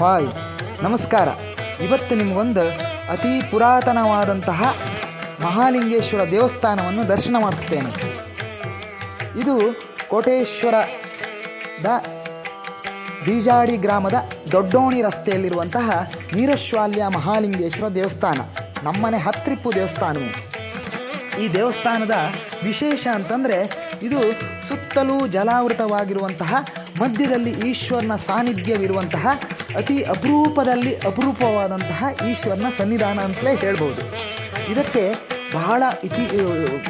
Hi, ನಮಸ್ಕಾರ. ಇವತ್ತು ನಿಮಗೊಂದು ಅತಿ ಪುರಾತನವಾದಂತಹ ಮಹಾಲಿಂಗೇಶ್ವರ ದೇವಸ್ಥಾನವನ್ನು ದರ್ಶನ ಮಾಡಿಸ್ತೇನೆ. ಇದು ಕೋಟೇಶ್ವರದ ಬೀಜಾಡಿ ಗ್ರಾಮದ ದೊಡ್ಡೋಣಿ ರಸ್ತೆಯಲ್ಲಿರುವಂತಹ ನೀರಶ್ವಾಲ್ಯ ಮಹಾಲಿಂಗೇಶ್ವರ ದೇವಸ್ಥಾನ. ನಮ್ಮನೆ ಹತ್ತಿರಿಪ್ಪು ದೇವಸ್ಥಾನವು. ಈ ದೇವಸ್ಥಾನದ ವಿಶೇಷ ಅಂತಂದರೆ ಇದು ಸುತ್ತಲೂ ಜಲಾವೃತವಾಗಿರುವಂತಹ ಮಧ್ಯದಲ್ಲಿ ಈಶ್ವರನ ಸಾನ್ನಿಧ್ಯವಿರುವಂತಹ ಅತಿ ಅಪರೂಪದಲ್ಲಿ ಅಪರೂಪವಾದಂತಹ ಈಶ್ವರನ ಸನ್ನಿಧಾನ ಅಂತಲೇ ಹೇಳ್ಬೋದು. ಇದಕ್ಕೆ ಬಹಳ ಇತಿ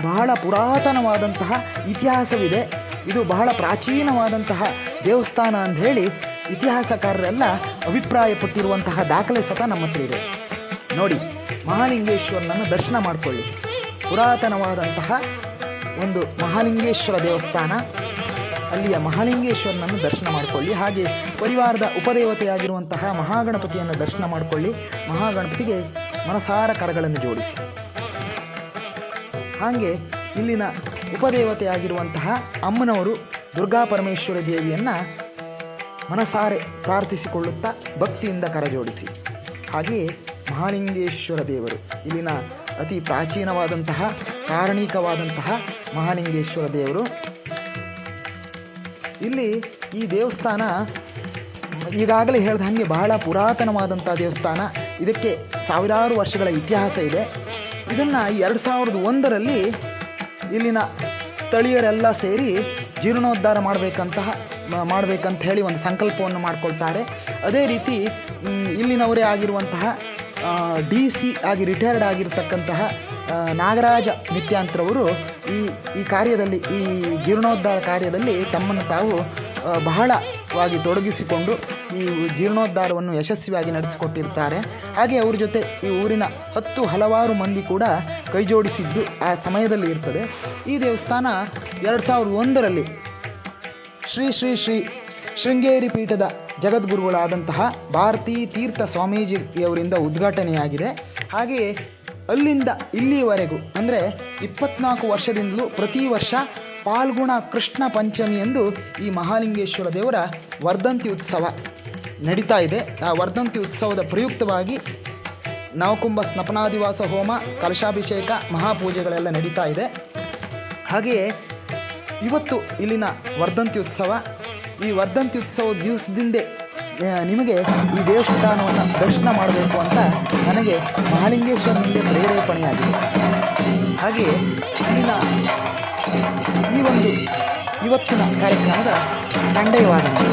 ಬಹಳ ಪುರಾತನವಾದಂತಹ ಇತಿಹಾಸವಿದೆ. ಇದು ಬಹಳ ಪ್ರಾಚೀನವಾದಂತಹ ದೇವಸ್ಥಾನ ಅಂತ ಹೇಳಿ ಇತಿಹಾಸಕಾರರೆಲ್ಲ ಅಭಿಪ್ರಾಯಪಟ್ಟಿರುವಂತಹ ದಾಖಲೆ ಸತ ನಮ್ಮ ಹತ್ರ ಇದೆ. ನೋಡಿ, ಮಹಾಲಿಂಗೇಶ್ವರನನ್ನು ದರ್ಶನ ಮಾಡಿಕೊಳ್ಳಿ. ಪುರಾತನವಾದಂತಹ ಒಂದು ಮಹಾಲಿಂಗೇಶ್ವರ ದೇವಸ್ಥಾನ. ಅಲ್ಲಿಯ ಮಹಾಲಿಂಗೇಶ್ವರನನ್ನು ದರ್ಶನ ಮಾಡಿಕೊಳ್ಳಿ. ಹಾಗೆ ಪರಿವಾರದ ಉಪದೇವತೆಯಾಗಿರುವಂತಹ ಮಹಾಗಣಪತಿಯನ್ನು ದರ್ಶನ ಮಾಡಿಕೊಳ್ಳಿ. ಮಹಾಗಣಪತಿಗೆ ಮನಸಾರ ಕರಗಳನ್ನು ಜೋಡಿಸಿ. ಹಾಗೆ ಇಲ್ಲಿನ ಉಪದೇವತೆಯಾಗಿರುವಂತಹ ಅಮ್ಮನವರು ದುರ್ಗಾ ಪರಮೇಶ್ವರ ದೇವಿಯನ್ನು ಮನಸಾರೆ ಪ್ರಾರ್ಥಿಸಿಕೊಳ್ಳುತ್ತಾ ಭಕ್ತಿಯಿಂದ ಕರಜೋಡಿಸಿ ಹಾಗೆಯೇ ಮಹಾಲಿಂಗೇಶ್ವರ ದೇವರು, ಇಲ್ಲಿನ ಅತಿ ಪ್ರಾಚೀನವಾದಂತಹ ಕಾರಣೀಕವಾದಂತಹ ಮಹಾಲಿಂಗೇಶ್ವರ ದೇವರು ಇಲ್ಲಿ ಈ ದೇವಸ್ಥಾನ ಈಗಾಗಲೇ ಹೇಳಿದ ಹಾಗೆ ಬಹಳ ಪುರಾತನವಾದಂಥ ದೇವಸ್ಥಾನ. ಇದಕ್ಕೆ ಸಾವಿರಾರು ವರ್ಷಗಳ ಇತಿಹಾಸ ಇದೆ. ಇದನ್ನು ಎರಡು ಸಾವಿರದ ಒಂದರಲ್ಲಿ ಇಲ್ಲಿನ ಸ್ಥಳೀಯರೆಲ್ಲ ಸೇರಿ ಜೀರ್ಣೋದ್ಧಾರ ಮಾಡಬೇಕಂತಹ, ಮಾಡಬೇಕಂತ ಹೇಳಿ ಒಂದು ಸಂಕಲ್ಪವನ್ನು ಮಾಡಿಕೊಳ್ತಾರೆ. ಅದೇ ರೀತಿ ಇಲ್ಲಿನವರೇ ಆಗಿರುವಂತಹ ಡಿ ಸಿ ಆಗಿ ರಿಟೈರ್ಡ್ ಆಗಿರ್ತಕ್ಕಂತಹ ನಾಗರಾಜ ನಿತ್ಯಾಂತ್ರವರು ಈ ಈ ಕಾರ್ಯದಲ್ಲಿ, ಈ ಜೀರ್ಣೋದ್ಧಾರ ಕಾರ್ಯದಲ್ಲಿ ತಮ್ಮನ್ನು ತಾವು ಬಹಳವಾಗಿ ತೊಡಗಿಸಿಕೊಂಡು ಈ ಜೀರ್ಣೋದ್ಧಾರವನ್ನು ಯಶಸ್ವಿಯಾಗಿ ನಡೆಸಿಕೊಟ್ಟಿರ್ತಾರೆ. ಹಾಗೆ ಅವ್ರ ಜೊತೆ ಈ ಊರಿನ ಹತ್ತು ಹಲವಾರು ಮಂದಿ ಕೂಡ ಕೈಜೋಡಿಸಿದ್ದು ಆ ಸಮಯದಲ್ಲಿ ಇರ್ತದೆ. ಈ ದೇವಸ್ಥಾನ ಎರಡು ಸಾವಿರದ ಒಂದರಲ್ಲಿ ಶ್ರೀ ಶ್ರೀ ಶ್ರೀ ಶೃಂಗೇರಿ ಪೀಠದ ಜಗದ್ಗುರುಗಳಾದಂತಹ ಭಾರತೀ ತೀರ್ಥ ಸ್ವಾಮೀಜಿಯವರಿಂದ ಉದ್ಘಾಟನೆಯಾಗಿದೆ. ಹಾಗೆಯೇ ಅಲ್ಲಿಂದ ಇಲ್ಲಿವರೆಗೂ, ಅಂದರೆ ಇಪ್ಪತ್ನಾಲ್ಕು ವರ್ಷದಿಂದಲೂ ಪ್ರತಿ ವರ್ಷ ಪಾಲ್ಗುಣ ಕೃಷ್ಣ ಪಂಚಮಿ ಎಂದು ಈ ಮಹಾಲಿಂಗೇಶ್ವರ ದೇವರ ವರ್ಧಂತಿ ಉತ್ಸವ ನಡೀತಾ ಇದೆ. ಆ ವರ್ಧಂತಿ ಉತ್ಸವದ ಪ್ರಯುಕ್ತವಾಗಿ ನವಕುಂಭ ಸ್ನಪನಾದಿವಾಸ ಹೋಮ, ಕಲಶಾಭಿಷೇಕ, ಮಹಾಪೂಜೆಗಳೆಲ್ಲ ನಡೀತಾ ಇದೆ. ಹಾಗೆಯೇ ಇವತ್ತು ಇಲ್ಲಿನ ವರ್ಧಂತಿ ಉತ್ಸವ ಈ ವರ್ಧಂತಿ ಉತ್ಸವ ದಿವಸದಿಂದೇ ನಿಮಗೆ ಈ ದೇವಸ್ಥಾನವನ್ನು ದರ್ಶನ ಮಾಡಬೇಕು ಅಂತ ನನಗೆ ಮಹಾಲಿಂಗೇಶ್ವರನಿಂದ ಪ್ರೇರೇಪಣೆಯಾಗಿದೆ. ಹಾಗೆಯೇ ಇಲ್ಲಿನ ಈ ಒಂದು ಇವತ್ತಿನ ಕಾರ್ಯಕ್ರಮದ ತಂಡಯವಾಗಿದೆ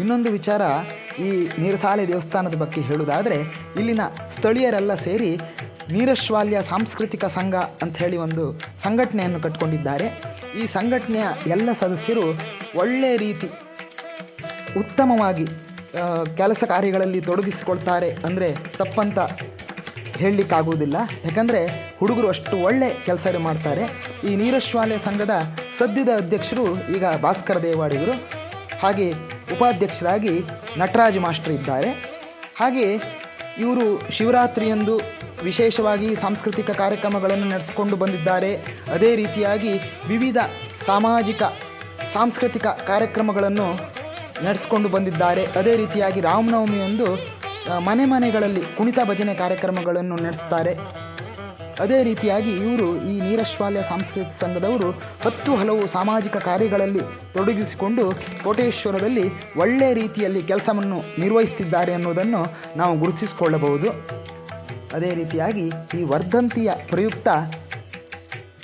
ಇನ್ನೊಂದು ವಿಚಾರ ಈ ನೀರಸಾಲೆ ದೇವಸ್ಥಾನದ ಬಗ್ಗೆ ಹೇಳುವುದಾದರೆ, ಇಲ್ಲಿನ ಸ್ಥಳೀಯರೆಲ್ಲ ಸೇರಿ ನೀರಶ್ವಾಲ್ಯ ಸಾಂಸ್ಕೃತಿಕ ಸಂಘ ಅಂತ ಹೇಳಿ ಒಂದು ಸಂಘಟನೆಯನ್ನು ಕಟ್ಕೊಂಡಿದ್ದಾರೆ. ಈ ಸಂಘಟನೆಯ ಎಲ್ಲ ಸದಸ್ಯರು ಒಳ್ಳೆಯ ರೀತಿ ಉತ್ತಮವಾಗಿ ಕೆಲಸ ಕಾರ್ಯಗಳಲ್ಲಿ ತೊಡಗಿಸಿಕೊಳ್ತಾರೆ ಅಂದರೆ ತಪ್ಪಂತ ಹೇಳಲಿಕ್ಕಾಗುವುದಿಲ್ಲ. ಯಾಕಂದರೆ ಹುಡುಗರು ಅಷ್ಟು ಒಳ್ಳೆ ಕೆಲಸ ಮಾಡ್ತಾರೆ. ಈ ನೀರಶ್ವಾಲೆ ಸಂಘದ ಸದ್ಯದ ಅಧ್ಯಕ್ಷರು ಈಗ ಭಾಸ್ಕರ ದೇವಾಡಿಗರು ಹಾಗೆ ಉಪಾಧ್ಯಕ್ಷರಾಗಿ ನಟರಾಜ್ ಮಾಸ್ಟರ್ ಇದ್ದಾರೆ. ಹಾಗೆ ಇವರು ಶಿವರಾತ್ರಿಯಂದು ವಿಶೇಷವಾಗಿ ಸಾಂಸ್ಕೃತಿಕ ಕಾರ್ಯಕ್ರಮಗಳನ್ನು ನಡೆಸಿಕೊಂಡು ಬಂದಿದ್ದಾರೆ. ಅದೇ ರೀತಿಯಾಗಿ ವಿವಿಧ ಸಾಮಾಜಿಕ, ಸಾಂಸ್ಕೃತಿಕ ಕಾರ್ಯಕ್ರಮಗಳನ್ನು ನಡೆಸಿಕೊಂಡು ಬಂದಿದ್ದಾರೆ. ಅದೇ ರೀತಿಯಾಗಿ ರಾಮನವಮಿಯಂದು ಮನೆ ಮನೆಗಳಲ್ಲಿ ಕುಣಿತ ಭಜನೆ ಕಾರ್ಯಕ್ರಮಗಳನ್ನು ನಡೆಸ್ತಾರೆ. ಅದೇ ರೀತಿಯಾಗಿ ಇವರು ಈ ನೀರಶ್ವಾಲ್ಯ ಸಾಂಸ್ಕೃತಿಕ ಸಂಘದವರು ಹತ್ತು ಹಲವು ಸಾಮಾಜಿಕ ಕಾರ್ಯಗಳಲ್ಲಿ ತೊಡಗಿಸಿಕೊಂಡು ಕೋಟೇಶ್ವರದಲ್ಲಿ ಒಳ್ಳೆಯ ರೀತಿಯಲ್ಲಿ ಕೆಲಸವನ್ನು ನಿರ್ವಹಿಸುತ್ತಿದ್ದಾರೆ ಅನ್ನೋದನ್ನು ನಾವು ಗುರುತಿಸಿಕೊಳ್ಳಬಹುದು. ಅದೇ ರೀತಿಯಾಗಿ ಈ ವರ್ಧಂತಿಯ ಪ್ರಯುಕ್ತ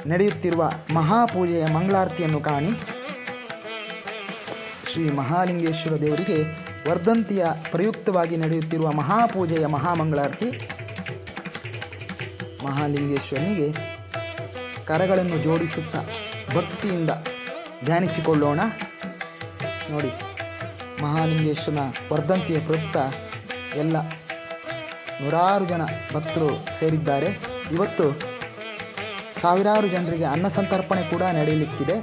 ನಡೆಯುತ್ತಿರುವ ಮಹಾಪೂಜೆಯ ಮಂಗಳಾರತಿಯನ್ನು ಕಾಣಿ. ಶ್ರೀ ಮಹಾಲಿಂಗೇಶ್ವರ ದೇವರಿಗೆ ವರ್ಧಂತಿಯ ಪ್ರಯುಕ್ತವಾಗಿ ನಡೆಯುತ್ತಿರುವ ಮಹಾಪೂಜೆಯ ಮಹಾಮಂಗಳಾರತಿ. ಮಹಾಲಿಂಗೇಶ್ವರನಿಗೆ ಕರಗಳನ್ನು ಜೋಡಿಸುತ್ತಾ ಭಕ್ತಿಯಿಂದ ಧ್ಯಾನಿಸಿಕೊಳ್ಳೋಣ. ನೋಡಿ, ಮಹಾಲಿಂಗೇಶ್ವರನ ವರ್ಧಂತಿಯ ಪ್ರಯುಕ್ತ ಎಲ್ಲ ನೂರಾರು ಜನ ಭಕ್ತರು ಸೇರಿದ್ದಾರೆ. ಇವತ್ತು ಸಾವಿರಾರು ಜನರಿಗೆ ಅನ್ನ ಸಂತರ್ಪಣೆ ಕೂಡ ನಡೆಯಲಿಕ್ಕಿದೆ.